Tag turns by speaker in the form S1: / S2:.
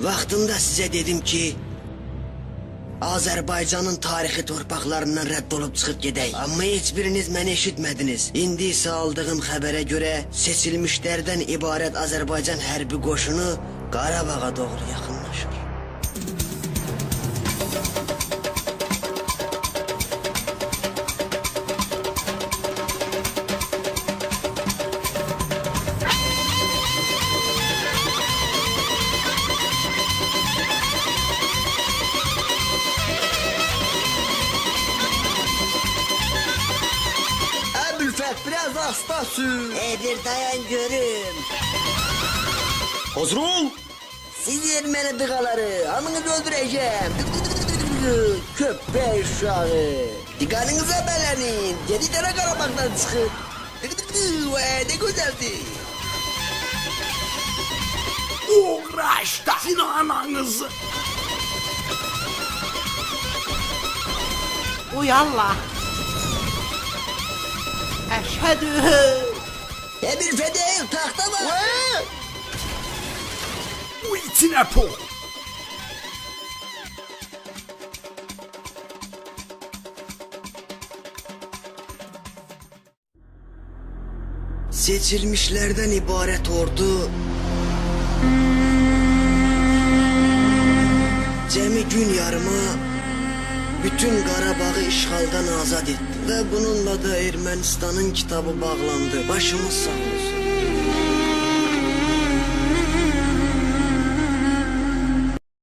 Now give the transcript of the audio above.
S1: Vaxtında sizə dedim ki, Azərbaycanın tarixi torpaqlarından rədd olub çıxıb gedək. Amma heç biriniz məni eşitmədiniz. İndi isə aldığım xəbərə görə seçilmişlərdən ibarət Azərbaycan hərbi qoşunu Qarabağa doğru yaxınlaşır.
S2: Biraz hasta sür.
S1: Edir dayan görüm.
S2: Hazır ol.
S1: Siz erməni dıqaları, hamınızı öldüreceğim. Dık dık dık dık dık dık. Köpek uşağı. Dikanınıza belenin. Geri tane dık dık. Vay, ne güzeldi.
S3: Uğraştın ananızı. Uyallah. Eşhedü.
S1: Emir Fedel tahta var.
S3: Bu içine po.
S1: Seçilmişlerden ibaret ordu Cemi gün yarımı bütün Qarabağ'ı işğaldan azad etdi. Ve bununla da Ermənistanın kitabı bağlandı. Başımız sağ olsun.